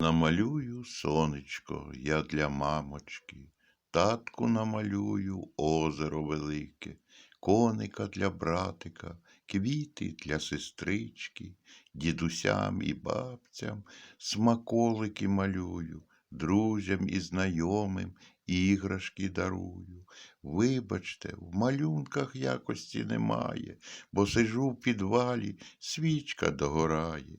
Намалюю сонечко я для мамочки, татку намалюю озеро велике, коника для братика, квіти для сестрички, дідусям і бабцям смаколики малюю, друзям і знайомим іграшки дарую. Вибачте, в малюнках якості немає, бо сижу в підвалі, свічка догорає.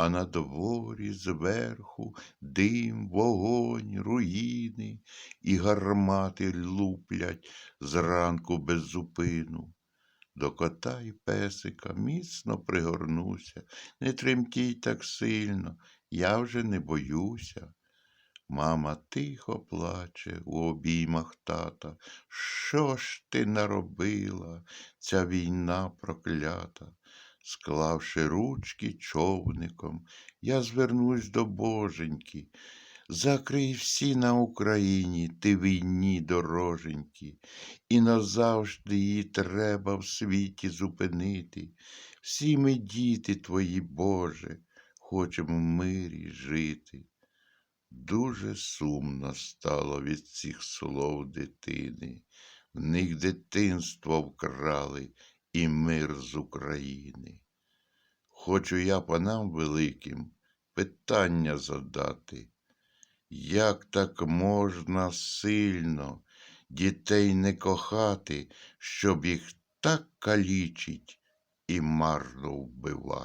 А на дворі зверху дим, вогонь, руїни, і гармати луплять зранку без зупину. До кота й песика міцно пригорнуся, не тремтіть так сильно, я вже не боюся. Мама тихо плаче у обіймах тата. Що ж ти наробила, ця війна проклята? Склавши ручки човником, я звернусь до боженьки. Закрий всі на Україні, ти війні дороженькі, і назавжди її треба в світі зупинити. Всі ми діти твої, Боже, хочемо в мирі жити. Дуже сумно стало від цих слов дитини. В них дитинство вкрали і мир з України. Хочу я панам великим питання задати. Як так можна сильно дітей не кохати, щоб їх так калічить і марно вбивати?